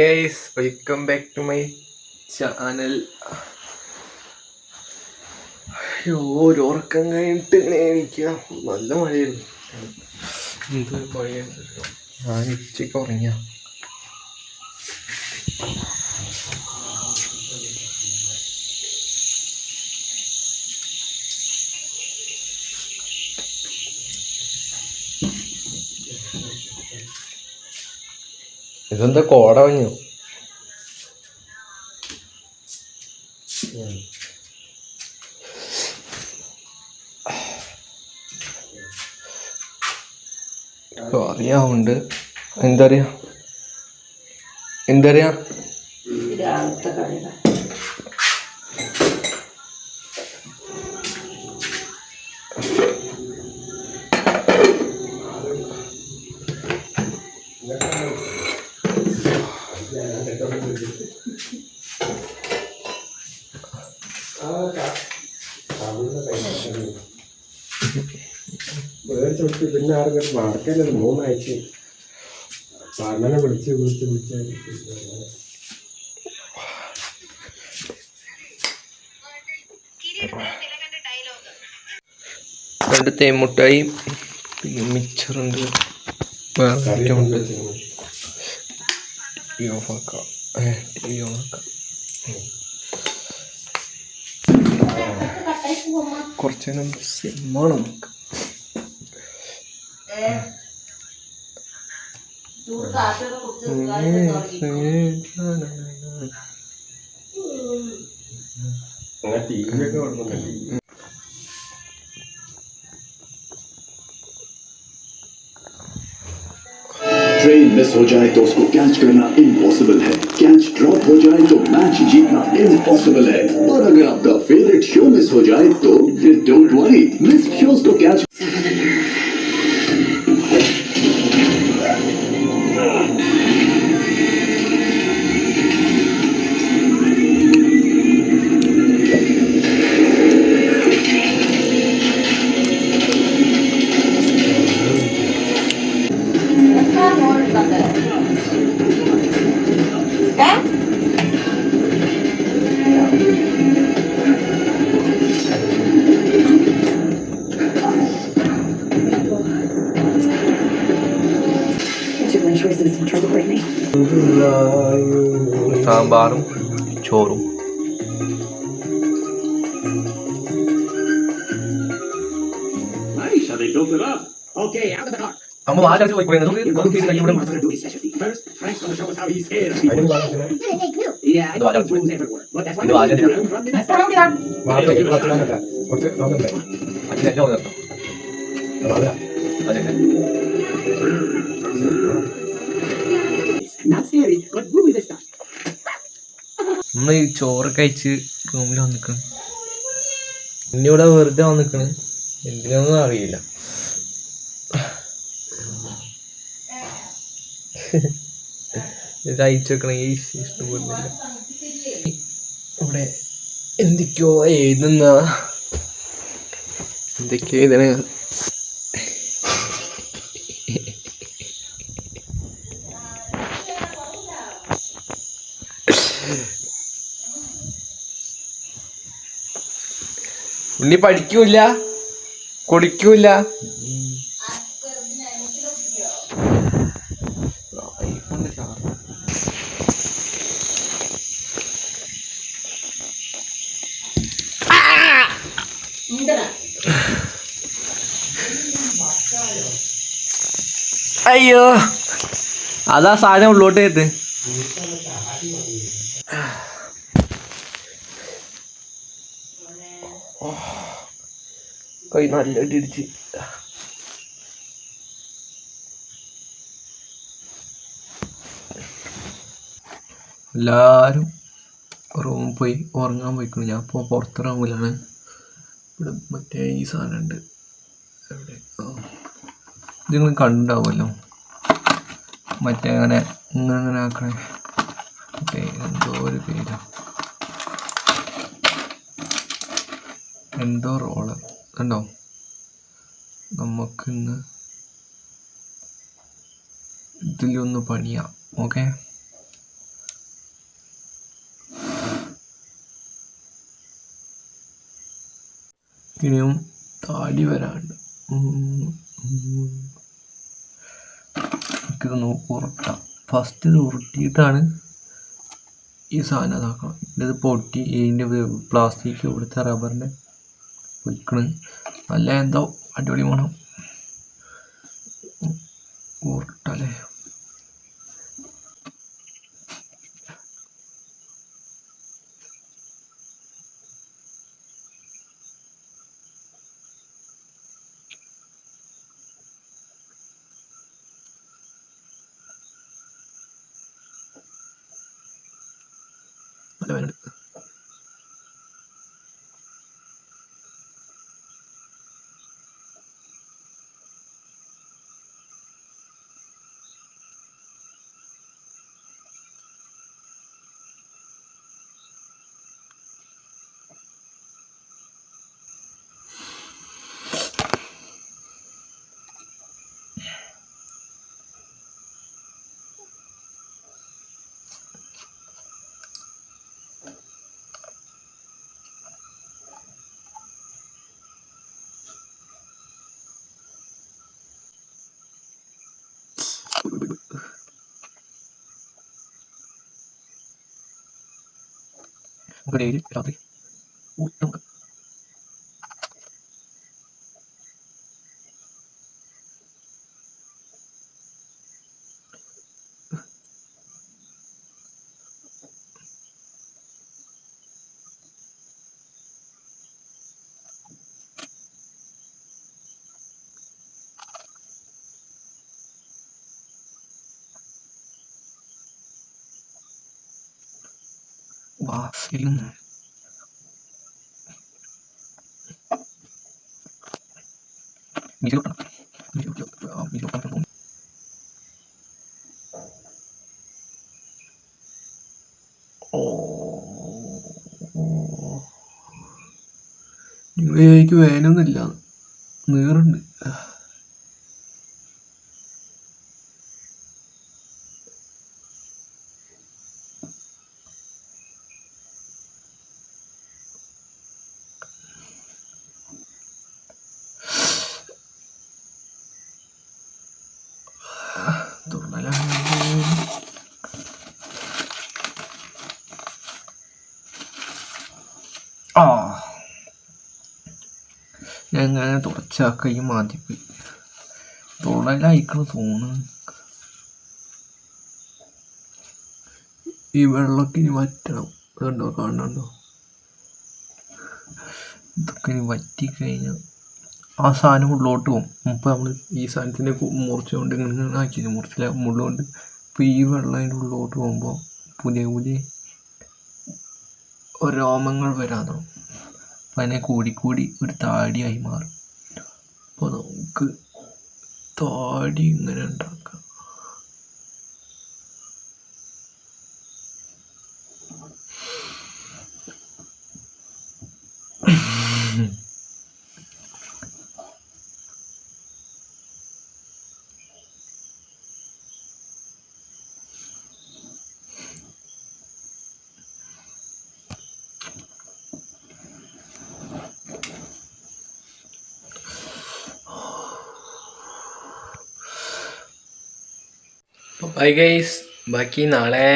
Guys welcome back to my channel അയ്യോ ഒരു ഉറക്കം കഴിഞ്ഞിട്ട് ഇങ്ങനെ എനിക്ക് നല്ല മഴയായിരുന്നു. എന്ത് മഴയായിരുന്നു? ഞാൻ ഉച്ചയ്ക്ക് ഉറങ്ങിയ. ഇതെന്താ കോട വഞ്ഞു അറിയാവുണ്ട്. എന്താ അറിയാ? എന്താ അറിയാ? മേടിച്ചു പിന്നെ ആർക്കും മറക്കല്ലത് മൂന്നാഴ്ച. അങ്ങനെ വിളിച്ച് വിളിച്ച് വിളിച്ച് രണ്ട് തേമുട്ടായി മിച്ചറുണ്ട്. വേറെ ഐറ്റമുണ്ട് ടി വി ഓഫാക്കാം ടി വി ഓണാക്കാം കുറച്ച് നേരം സിനിമ നമുക്ക് അങ്ങനെ ടി വി ഒക്കെ കൊടുക്കുന്നുണ്ട് ट्रेन मिस हो जाए तो उसको कैच करना इम्पॉसिबल है कैच ड्रॉप हो जाए तो इम्पॉसिबल है और अगर आपका फेवरेट शो मिस हो जाए तो फिर डोंट वरी मिस शोज़ को कैच we're ചോറും the next കുറച്ച് നോക്കണ്ടേ Not scary, but groovy this time. നമ്മൾ ഈ ചോറ് കഴിച്ച് റൂമിൽ വന്നിക്കണ്. പിന്നെ ഇവിടെ വെറുതെ വന്നിക്കണ്. എന്തിനൊന്നും അറിയില്ല. ഇത് അയച്ചു വെക്കണ ഈ ഇഷ്ടപ്പെടുന്നില്ല. ഇവിടെ എന്തൊക്കെയോ എഴുതുന്ന എന്തൊക്കെയോ എഴുതണ. ഉണ്ണി പഠിക്കൂല കുളിക്കൂല അയ്യോ. അതാ സാധനം ഉള്ളോട്ട് ചെയ്ത്. കൈ നല്ല ഇടിച്ച്. എല്ലാരും റൂമിൽ പോയി ഉറങ്ങാൻ പോയിക്കണം. ഞാൻ ഇപ്പോൾ പുറത്ത് റൂമിലാണ് ഇവിടെ മറ്റേ ഈ സാധനം ഉണ്ട് എവിടെ? ആ. ഇത് നിങ്ങൾ കണ്ടുണ്ടാവുമല്ലോ മറ്റേ അങ്ങനെ ഇങ്ങനെ ആക്കണേ. മറ്റേ എന്തോ ഒരു പേരാ. എന്തോ റോൾ കണ്ടോ? നമുക്കിന്ന് ഇതിലൊന്ന് പണിയാം ഓക്കെ ഇനിയും താടി വരാണ്ട്. എനിക്കിതൊന്ന് ഉരുട്ടാം. ഫസ്റ്റ് ഇത് ഉരുട്ടിയിട്ടാണ് ഈ സാധനം അതാക്കണം ഇത് പൊട്ടി ഇതിന്റെ പ്ലാസ്റ്റിക് ഇവിടുത്തെ റബ്ബറിന്റെ പൊയ്ക്കണ് നല്ല എന്തോ അടിപൊളി മണം. ഉരുട്ടല്ലേ നല്ല നമുക്ക് ഡെയിലി രാത്രി വാ ഫിലിം മിലോട്ടണം മിലോട്ടണം വേനൊന്നുമില്ല. നീറുണ്ട്. ആ. ഞാൻ ഇങ്ങനെ തുടച്ച കൈ മാറ്റിപ്പോയി തുള്ളലായിക്കണ തോന്നുന്നു ഈ വെള്ളമൊക്കെ ഇനി വറ്റണം. അതുണ്ടോ കാണുന്നുണ്ടോ? ഇതൊക്കെ ഇനി വറ്റിക്കഴിഞ്ഞാൽ ആ സാധനം ഉള്ളോട്ട് പോകും. അപ്പോൾ നമ്മൾ ഈ സാധനത്തിന്റെ മുറിച്ച് കൊണ്ട് ഇങ്ങനെ ആക്കി മുറിച്ചില്ല മുള്ളുകൊണ്ട് അപ്പോൾ ഈ വെള്ളം അതിന്റെ ഉള്ളിലോട്ട് പോകുമ്പോൾ പുതിയ പുതിയ രോമങ്ങൾ വരാൻ തുടങ്ങും. അപ്പം അതിനെ കൂടിക്കൂടി ഒരു താടിയായി മാറും. അപ്പോൾ നമുക്ക് താടി ഇങ്ങനെ ഉണ്ടാക്കാം. ബൈ ഗൈസ് ബാക്കി നാളെ